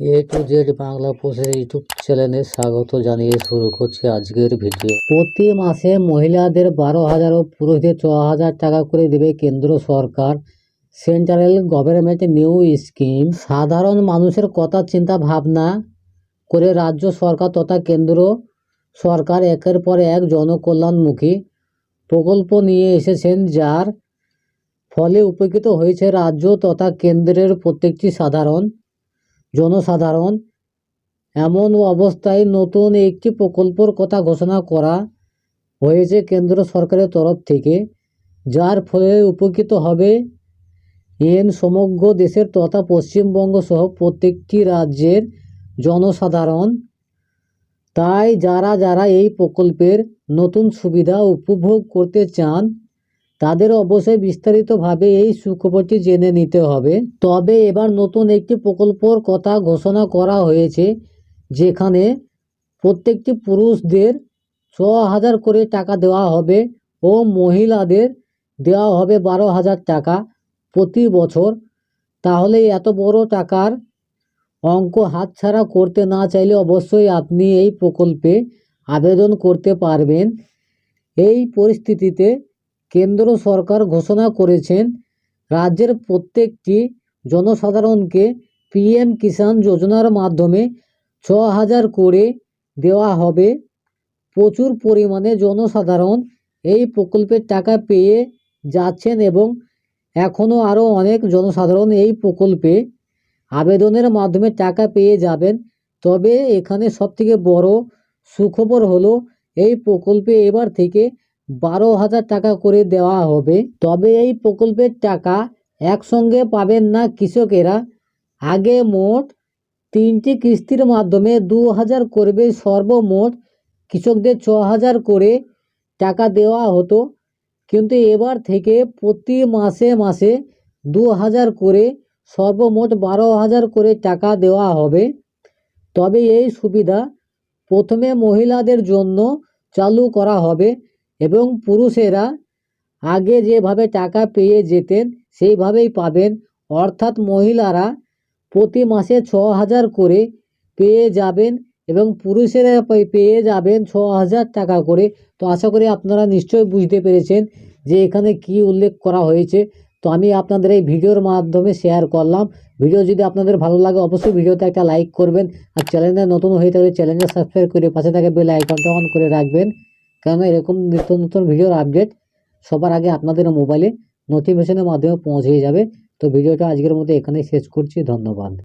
A to Z Bangla পোস্টের YouTube চ্যানেলে স্বাগত জানিয়ে শুরু করছি আজকের ভিডিও। প্রতি মাসে মহিলাদের বারো হাজার ও পুরুষদের ছ হাজার টাকা করে দেবে কেন্দ্র সরকার। Central government new scheme. সাধারণ মানুষের কথা চিন্তা ভাবনা করে রাজ্য সরকার তথা কেন্দ্র সরকার একের পর এক জনকল্যাণমুখী প্রকল্প নিয়ে এসেছেন, যার ফলে উপকৃত হয়েছে রাজ্য তথা কেন্দ্রের প্রত্যেকটি সাধারণ জনসাধারণ, এমন অবস্থায় নতুন একটি প্রকল্পর কথা ঘোষণা করা হয়েছে কেন্দ্র সরকারের তরফ থেকে, যার ফলে উপকৃত হবে এন সমগ্র দেশের তথা পশ্চিমবঙ্গ সহ প্রত্যেকটি রাজ্যের জনসাধারণ। তাই যারা যারা এই প্রকল্পের নতুন সুবিধা উপভোগ করতে চান তাদের অবশ্যই বিস্তারিতভাবে এই সুখবরটি জেনে নিতে হবে। তবে এবার নতুন একটি প্রকল্পর কথা ঘোষণা করা হয়েছে, যেখানে প্রত্যেকটি পুরুষদের ছ হাজার করে টাকা দেওয়া হবে ও মহিলাদের দেওয়া হবে বারো হাজার টাকা প্রতি বছর। তাহলে এত বড় টাকার অঙ্ক হাতছাড়া করতে না চাইলে অবশ্যই আপনি এই প্রকল্পে আবেদন করতে পারবেন। এই পরিস্থিতিতে কেন্দ্র সরকার ঘোষণা করেছেন, রাজ্যের প্রত্যেকটি জনসাধারণকে পিএম কিষাণ যোজনার মাধ্যমে ছ হাজার করে দেওয়া হবে। প্রচুর পরিমাণে জনসাধারণ এই প্রকল্পের টাকা পেয়ে যাচ্ছেন এবং এখনও আরও অনেক জনসাধারণ এই প্রকল্পে আবেদনের মাধ্যমে টাকা পেয়ে যাবেন। তবে এখানে সবথেকে বড় সুখবর হলো, এই প্রকল্পে এবার থেকে বারো হাজার টাকা করে দেওয়া হবে। তবে এই প্রকল্পের টাকা একসঙ্গে পাবেন না কৃষকেরা। আগে মোট তিনটি কিস্তির মাধ্যমে দু হাজার করবে সর্বমোট কৃষকদের ছ হাজার করে টাকা দেওয়া হতো। কিন্তু এবার থেকে প্রতি মাসে মাসে দু হাজার করে সর্বমোট বারো হাজার করে টাকা দেওয়া হবে। তবে এই সুবিধা প্রথমে মহিলাদের জন্য চালু করা হবে। এবং পুরুষেরা আগে যেভাবে টাকা পেয়ে যেতেন, সেইভাবেই পাবেন। অর্থাৎ মহিলারা প্রতি মাসে ছ হাজার করে পেয়ে যাবেন এবং পুরুষেরা পেয়ে যাবেন ছ হাজার টাকা করে। তো আশা করি আপনারা নিশ্চয়ই বুঝতে পেরেছেন যে এখানে কি উল্লেখ করা হয়েছে। তো আমি আপনাদের এই ভিডিওর মাধ্যমে শেয়ার করলাম। ভিডিও যদি আপনাদের ভালো লাগে, অবশ্যই ভিডিওতে একটা লাইক করবেন। আর চ্যানেলে নতুন হয়ে থাকলে চ্যানেলটা সাবস্ক্রাইব করে পাশে থাকা বেল আইকনটা অন করে রাখবেন। কেননা এরকম নিত্য নতুন ভিডিওর আপডেট সবার আগে আপনাদের মোবাইলে নোটিফিকেশনের মাধ্যমে পৌঁছে যাবে। তো ভিডিওটা আজকের মধ্যে এখানেই শেষ করছি। ধন্যবাদ।